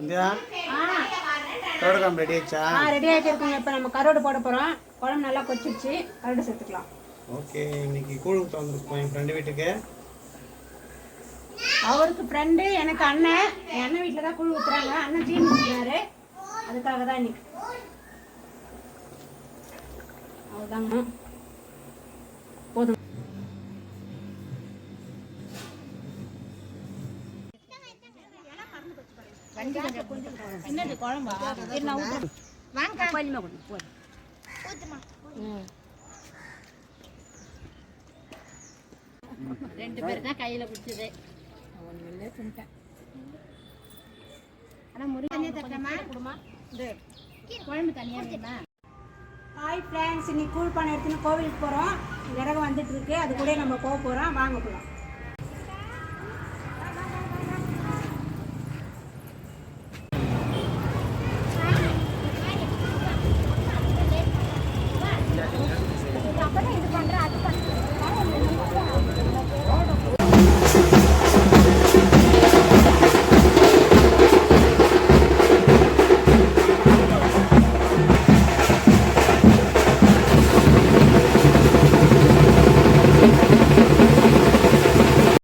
India? கரோட ready ஆச்சா? ஆ ready ஆகிட்டு இருக்குங்க இப்போ நம்ம கரோடு போட போகிறோம் குழம்பு நல்லா கொச்சிடுச்சு கரோடு சேர்த்துக்கலாம் ஓகே இன்னைக்கு கூழ் ஊற்ற வந்திருக்கோம் என் ஃப்ரெண்டு வீட்டுக்கு. அவருக்கு ஃப்ரெண்டு எனக்கு அண்ணன். என் அண்ணன் வீட்டில் தான் குழு ஊற்றுறாங்க அண்ணன் டீ முடிச்சினாரு அதுக்காக தான் இன்னைக்கு. அவ்வளோதாங்க போதும். என்னது குழம்பா? வாங்க கொஞ்சமாக கொடுங்க போதும் ரெண்டு பேர் தான் கையில் பிடிச்சது ஒன்றுமே தின்ட்டேன் ஆனால் தட்டமா கொடுமா. இது குழம்பு தனியாக வேணுமா? ஹாய் ஃப்ரெண்ட்ஸ் இன்னைக்கு கூழ் பானை எடுத்துன்னு கோவிலுக்கு போகிறோம் விறகு வந்துட்டு இருக்கு. அது கூட நம்ம போக போகிறோம் வாங்க போகலாம்